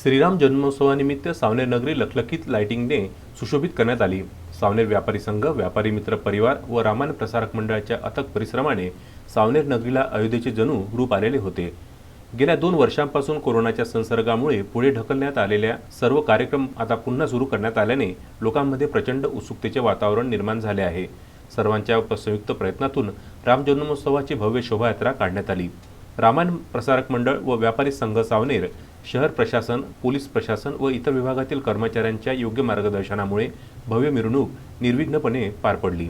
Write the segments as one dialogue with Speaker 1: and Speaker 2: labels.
Speaker 1: श्रीराम जन्मोत्सवानिमित्त सावनेर नगरी लखलखीत लायटिंगने सुशोभित करण्यात आली. सावनेर व्यापारी संघ व्यापारी मित्र परिवार व रामायण प्रसारक मंडळाच्या अथक परिश्रमाने सावनेर नगरीला अयोध्येचे जणू रूप आलेले होते. गेल्या दोन वर्षांपासून कोरोनाच्या संसर्गामुळे पुढे ढकलण्यात आलेल्या सर्व कार्यक्रम आता पुन्हा सुरू करण्यात आल्याने लोकांमध्ये प्रचंड उत्सुकतेचे वातावरण निर्माण झाले आहे. सर्वांच्या संयुक्त प्रयत्नातून राम जन्मोत्सवाची भव्य शोभायात्रा काढण्यात आली. रामायण प्रसारक मंडळ व व्यापारी संघ सावनेर शहर प्रशासन पोलीस प्रशासन व इतर विभागातील कर्मचाऱ्यांच्या योग्य मार्गदर्शनामुळे भव्य मिरवणूक निर्विघ्नपणे पार पडली.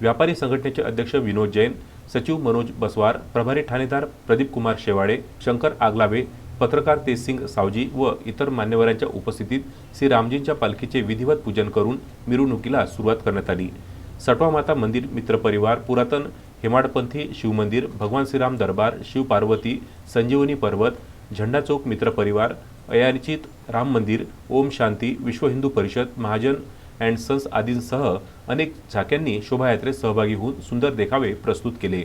Speaker 1: व्यापारी संघटनेचे अध्यक्ष विनोद जैन सचिव मनोज बसवार प्रभारी ठाणेदार प्रदीप कुमार शेवाळे शंकर आगलावे पत्रकार तेजसिंग सावजी व इतर मान्यवरांच्या उपस्थितीत श्री रामजींच्या पालखीचे विधिवत पूजन करून मिरवणुकीला सुरुवात करण्यात आली. सटवा माता मंदिर मित्रपरिवार पुरातन हेमाडपंथी शिवमंदिर भगवान श्रीराम दरबार शिवपार्वती संजीवनी पर्वत झेंडा चौक मित्र परिवार अयाचित राम मंदिर ओम शांती विश्व हिंदू परिषद महाजन अँड सन्स आदींसह अनेक झाक्यांनी शोभायात्रेत सहभागी होऊन सुंदर देखावे प्रस्तुत केले.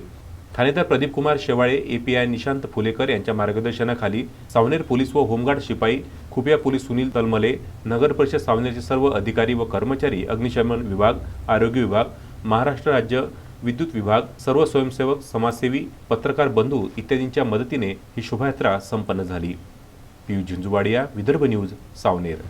Speaker 1: ठाणेदार प्रदीप कुमार शेवाळे एपीआय निशांत फुलेकर यांच्या मार्गदर्शनाखाली सावनेर पोलीस व होमगार्ड शिपाई खुपिया पोलीस सुनील तलमले नगर परिषद सावनेरचे सर्व अधिकारी व कर्मचारी अग्निशमन विभाग आरोग्य विभाग महाराष्ट्र राज्य विद्युत विभाग सर्व स्वयंसेवक समाजसेवी पत्रकार बंधू इत्यादींच्या मदतीने ही शोभायात्रा संपन्न झाली. पियू झुंजुवाडिया विदर्भ न्यूज सावनेर.